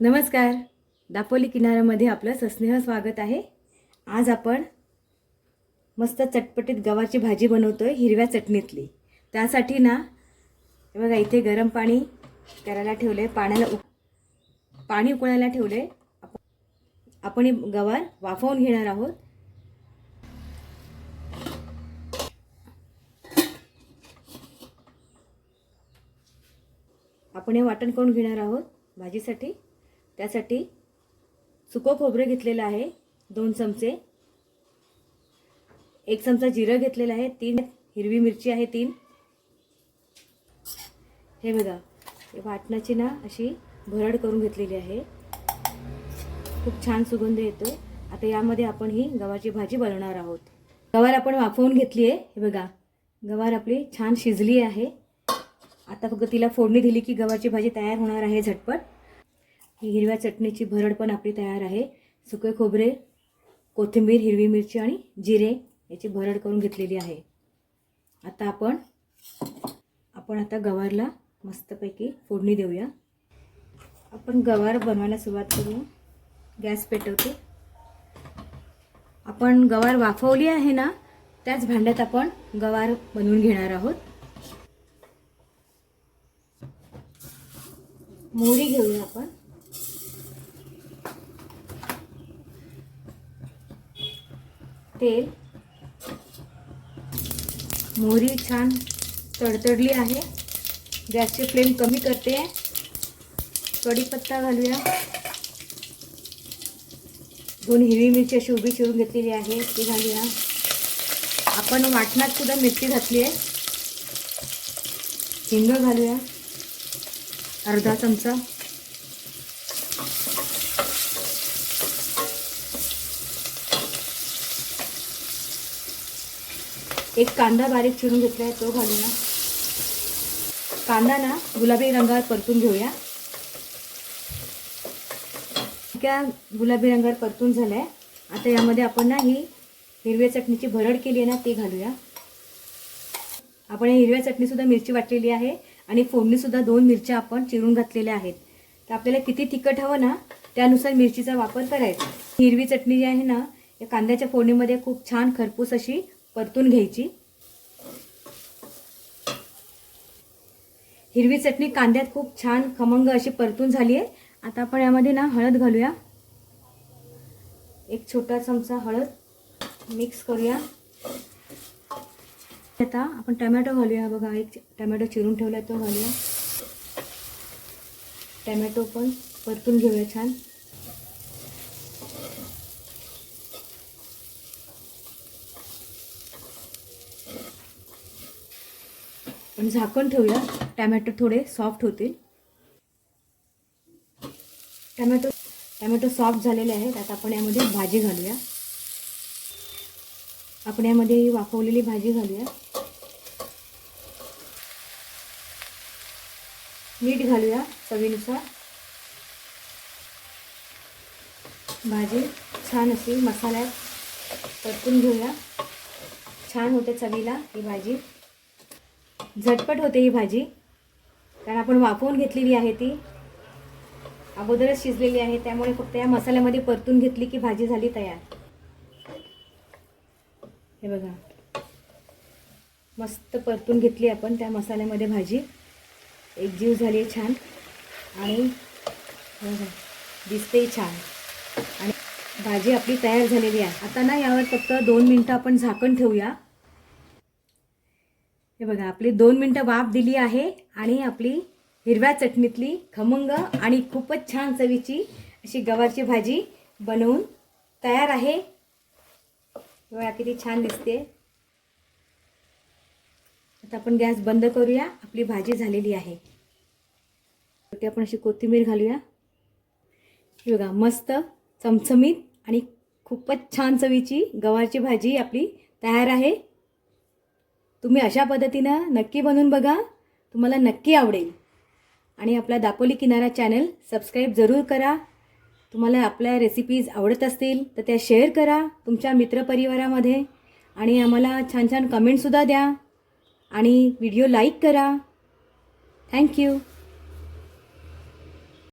नमस्कार. दापोली किनाऱ्यामध्ये आपलं सस्नेह स्वागत आहे. आज आपण मस्त चटपटीत गव्हाची भाजी बनवतोय हिरव्या चटणीतली. त्यासाठी ना बघा इथे गरम पाणी करायला ठेवले पाण्याला उक पाणी उकळायला ठेवले आपण गवार वाफवून घेणार आहोत. आपण हे वाटण करून घेणार आहोत भाजीसाठी. त्यासाठी सुकं खोबरं घेतलेलं आहे दोन चमचे. एक चमचा जिरं घेतलेलं आहे तीन. हिरवी मिरची आहे तीन. हे बघा वाटणाची ना अशी भरड करून घेतलेली आहे. खूप छान सुगंध येतो आता यामध्ये आपण ही गव्हाची भाजी बनवणार आहोत. गवार आपण वाफवून घेतली आहे हे बघा. गवार आपली छान शिजली आहे. आता फक्त तिला फोडणी दिली की गव्हाची भाजी तयार होणार आहे झटपट. ही हिरव्या चटणीची भरड पण आपली तयार आहे. सुके खोबरे कोथिंबीर हिरवी मिरची आणि जिरे याची भरड करून घेतलेली आहे. आता आपण आपण आता गवारला मस्तपैकी फोडणी देऊया. आपण गवार बनवायला सुरुवात करू. गॅस पेटवते. आपण गवार वाफवली आहे ना त्याच भांड्यात आपण गवार बनवून घेणार आहोत. मोहरी घेऊया आपण. तेल. मोहरी छान तडतडली आहे. गॅसची फ्लेम कमी करते. कढीपत्ता घालूया. दोन हिरवी मिरची अशी उभी चिरून घेतलेली आहे. ती घालूया. आपण वाटणात सुद्धा मिरची घातली आहे. हिंग घालूया. अर्धा चमचा. एक कांदा बारीक चिरून घेतला आहे तो घालूया कांदा ना गुलाबी रंगावर परतून घेऊया. त्या गुलाबी रंगावर परतून झालाय. आता यामध्ये आपण ना ही हिरव्या चटणीची भरड केली आहे ना ती घालूया. आपण या हिरव्या चटणीसुद्धा मिरची वाटलेली आहे आणि फोडणीसुद्धा दोन मिरच्या आपण चिरून घातलेल्या आहेत. तर आपल्याला किती तिखट हवं ना त्यानुसार मिरचीचा वापर करायचा. हिरवी चटणी जी आहे ना या कांद्याच्या फोडणीमध्ये खूप छान खरपूस अशी परतून घ्यायची. हिरवी चटणी कांद्यात खूप छान खमंग अशी परतून झाली आहे आता आपण यामध्ये ना हळद घालूया. एक छोटा चमचा हळद मिक्स करूया. आता आपण टमॅटो घालूया. बघा एक टमॅटो चिरून ठेवला तो घालूया. टमॅटो पण परतून घेऊया छान. आणि झाकण ठेवूया. टमॅटो थोडे सॉफ्ट होतील. टमॅटो टॅमॅटो सॉफ्ट झालेले आहेत. आता आपण यामध्ये भाजी घालूया. आपण यामध्ये वाफवलेली भाजी घालूया. मीठ घालूया चवीनुसार. भाजी छान अशी मसाल्यात परतून घेऊया. छान होते चवीला ही भाजी. झटपट होते ही भाजी. कारण आपण वाफवून घेतलेली आहे ती. अगोदरच शिजलेली आहे. त्यामुळे फक्त या मसाल्यामध्ये परतून घेतली की भाजी झाली तयार. हे बघा. मस्त परतून घेतली आपण त्या मसाल्यामध्ये भाजी. एक जीव झाली आहे छान. आणि बघा दिसतेही छान. आणि भाजी आपली तयार झालेली आहे. आता ना यावर फक्त दोन मिनटं आपण झाकण ठेवूया. हे बघा आपली दोन मिनटं वाफ दिली आहे आणि आपली हिरव्या चटणीतली खमंग आणि खूपच छान चवीची अशी गवारची भाजी बनवून तयार आहे. बघा किती छान दिसते. आता आपण गॅस बंद करूया. आपली भाजी झालेली आहे. ते आपण अशी कोथिंबीर घालूया. हे बघा मस्त चमचमीत आणि खूपच छान चवीची गवारची भाजी आपली तयार आहे. तुम्ही अशा पद्धतीनं नक्की बनवून बघा. तुम्हाला नक्की आवडेल. आणि आपला दापोली किनारा चॅनल सबस्क्राईब जरूर करा. तुम्हाला आपल्या रेसिपीज आवडत असतील तर त्या शेअर करा तुमच्या मित्रपरिवारामध्ये. आणि आम्हाला छान छान कमेंटसुद्धा द्या. आणि व्हिडिओ लाईक करा. थँक्यू